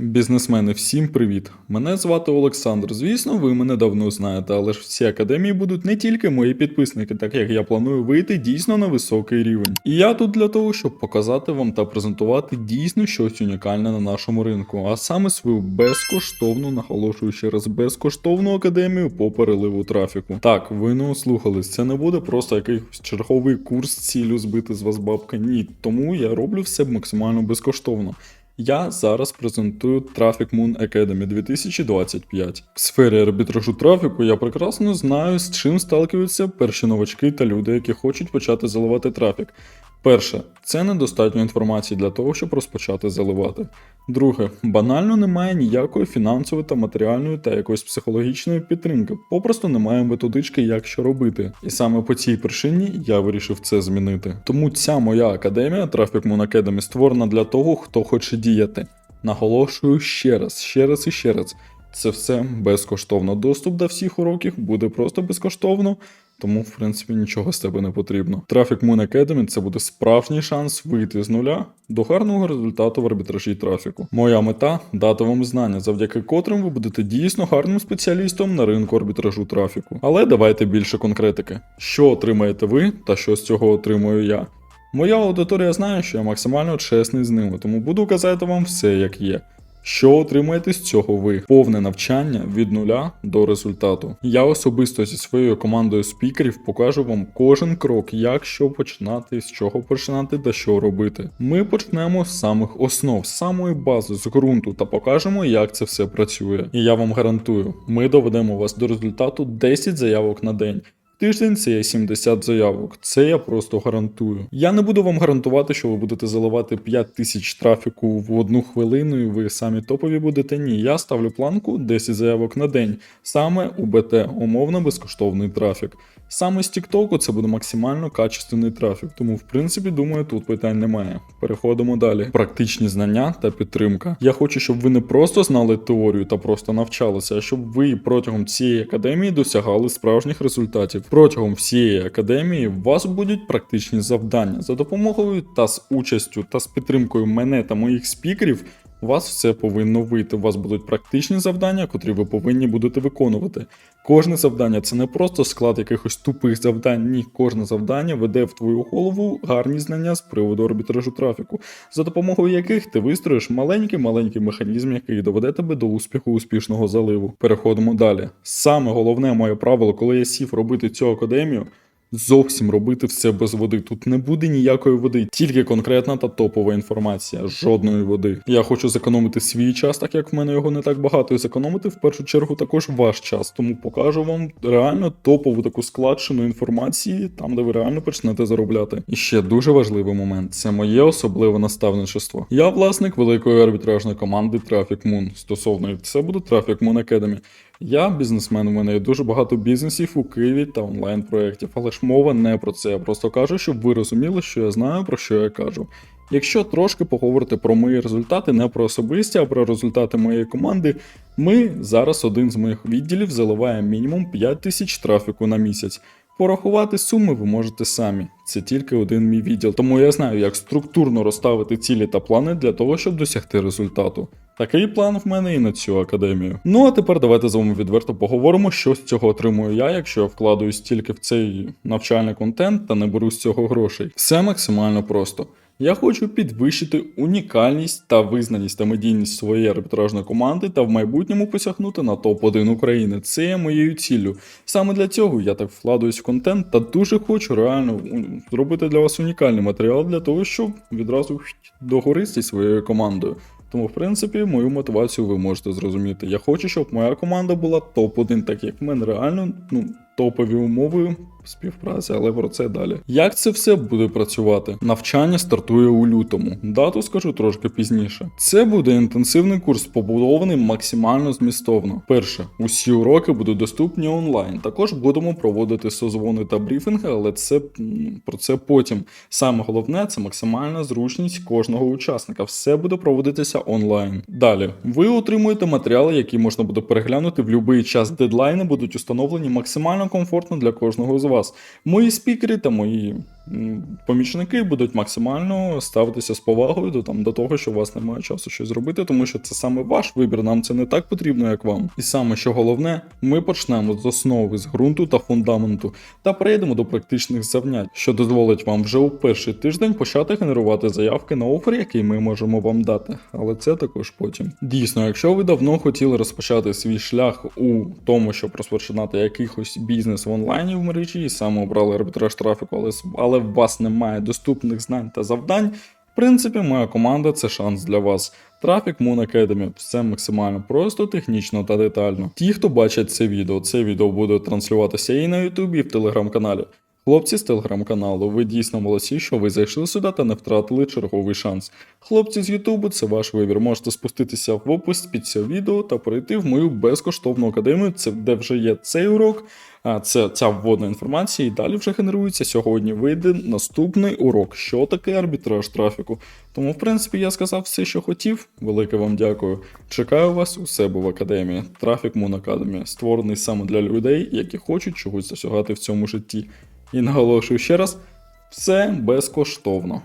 Бізнесмени, всім привіт! Мене звати Олександр. Звісно, ви мене давно знаєте, але ж всі академії будуть не тільки мої підписники, так як я планую вийти дійсно на високий рівень. І я тут для того, щоб показати вам та презентувати дійсно щось унікальне на нашому ринку, а саме свою безкоштовну, наголошую ще раз, безкоштовну академію по переливу трафіку. Так, ви не ослухались, це не буде просто якийсь черговий курс з ціллю збити з вас бабка. Ні, тому я роблю все максимально безкоштовно. Я зараз презентую Traffic Moon Academy 2025. В сфері арбітражу трафіку я прекрасно знаю, з чим сталкиваються перші новачки та люди, які хочуть почати заливати трафік. Перше, це недостатньо інформації для того, щоб розпочати заливати. Друге, банально немає ніякої фінансової та матеріальної та якоїсь психологічної підтримки, попросту немає методички, як що робити. І саме по цій причині я вирішив це змінити. Тому ця моя академія Traffic Moon Academy створена для того, хто хоче діяти. Наголошую ще раз, ще раз і ще раз. Це все безкоштовно. Доступ до всіх уроків буде просто безкоштовно, тому, в принципі, нічого з тебе не потрібно. Traffic Moon Academy це буде справжній шанс вийти з нуля до гарного результату в арбітражі трафіку. Моя мета дати вам знання, завдяки котрим ви будете дійсно гарним спеціалістом на ринку арбітражу трафіку. Але давайте більше конкретики. Що отримаєте ви та що з цього отримую я? Моя аудиторія знає, що я максимально чесний з ними, тому буду казати вам все як є. Що отримаєте з цього ви? Повне навчання від нуля до результату. Я особисто зі своєю командою спікерів покажу вам кожен крок, як що починати, з чого починати та що робити. Ми почнемо з самих основ, з самої бази, з ґрунту та покажемо, як це все працює. І я вам гарантую, ми доведемо вас до результату 10 заявок на день. Тиждень це є 70 заявок. Це я просто гарантую. Я не буду вам гарантувати, що ви будете заливати 5 тисяч трафіку в одну хвилину, і ви самі топові будете. Ні, я ставлю планку 10 заявок на день. Саме у БТ, умовно безкоштовний трафік. Саме з Тіктоку це буде максимально качественний трафік, тому в принципі думаю, тут питань немає. Переходимо далі. Практичні знання та підтримка. Я хочу, щоб ви не просто знали теорію та просто навчалися, а щоб ви протягом цієї академії досягали справжніх результатів. Протягом всієї академії у вас будуть практичні завдання за допомогою та з участю та з підтримкою мене та моїх спікерів. У вас все повинно вийти. У вас будуть практичні завдання, котрі ви повинні будете виконувати. Кожне завдання це не просто склад якихось тупих завдань. Ні, кожне завдання веде в твою голову гарні знання з приводу арбітражу трафіку, за допомогою яких ти вистроїш маленький-маленький механізм, який доведе тебе до успіху успішного заливу. Переходимо далі. Саме головне моє правило, коли я сів робити цю академію. Зовсім робити все без води. Тут не буде ніякої води, тільки конкретна та топова інформація, жодної води. Я хочу зекономити свій час, так як в мене його не так багато, і зекономити в першу чергу також ваш час. Тому покажу вам реально топову таку складчину інформації, там де ви реально почнете заробляти. І ще дуже важливий момент це моє особливе наставничество. Я власник великої арбітражної команди Traffic Moon. Стосовно це буде Traffic Moon Academy. Я бізнесмен, у мене є дуже багато бізнесів у Києві та онлайн-проєктів, але ж мова не про це. Я просто кажу, щоб ви розуміли, що я знаю, про що я кажу. Якщо трошки поговорити про мої результати, не про особисті, а про результати моєї команди, ми зараз один з моїх відділів заливає мінімум 5 тисяч трафіку на місяць. Порахувати суми ви можете самі. Це тільки один мій відділ, тому я знаю, як структурно розставити цілі та плани для того, щоб досягти результату. Такий план в мене і на цю академію. Ну а тепер давайте з вами відверто поговоримо, що з цього отримую я, якщо я вкладаю стільки в цей навчальний контент та не беру з цього грошей. Все максимально просто. Я хочу підвищити унікальність та визнаність та медійність своєї арбітражної команди та в майбутньому посягнути на топ-1 України. Це є моєю ціллю. Саме для цього я так вкладаюсь в контент та дуже хочу реально зробити для вас унікальний матеріал для того, щоб відразу догористи своєю командою. Тому, в принципі, мою мотивацію ви можете зрозуміти. Я хочу, щоб моя команда була топ-1, так як в мене реально ну, топові умови співпраці, але про це далі. Як це все буде працювати? Навчання стартує у лютому. Дату скажу трошки пізніше. Це буде інтенсивний курс, побудований максимально змістовно. Перше, усі уроки будуть доступні онлайн. Також будемо проводити созвони та брифінги, але це про це потім. Саме головне це максимальна зручність кожного учасника. Все буде проводитися онлайн. Далі ви отримуєте матеріали, які можна буде переглянути в будь-який час. Дедлайни будуть установлені максимально комфортно для кожного з вас. Мої спікери та мої помічники будуть максимально ставитися з повагою до, там, до того, що у вас немає часу щось зробити, тому що це саме ваш вибір, нам це не так потрібно, як вам. І саме що головне, ми почнемо з основи, з ґрунту та фундаменту, та перейдемо до практичних завнять, що дозволить вам вже у перший тиждень почати генерувати заявки на офер, який ми можемо вам дати. Але це також потім. Дійсно, якщо ви давно хотіли розпочати свій шлях у тому, щоб розпочинати якийсь бізнес в онлайні в мережі, і саме обрали арбітраж трафіку, але, але у вас немає доступних знань та завдань. В принципі, моя команда це шанс для вас. Трафік Moon Academy. Все максимально просто, технічно та детально. Ті, хто бачать це відео, це відео буде транслюватися і на Ютубі, і в телеграм-каналі. Хлопці з телеграм-каналу, ви дійсно молодці, що ви зайшли сюди та не втратили черговий шанс. Хлопці з Ютубу, це ваш вибір. Можете спуститися в опис під це відео та перейти в мою безкоштовну академію, це де вже є цей урок. А це ця вводна інформація, і далі вже генерується. Сьогодні вийде наступний урок, що таке арбітраж трафіку. Тому, в принципі, я сказав все, що хотів. Велике вам дякую. Чекаю вас у себе в академії. Трафік Moon Academy, створений саме для людей, які хочуть чогось досягати в цьому житті. І наголошую ще раз: все безкоштовно.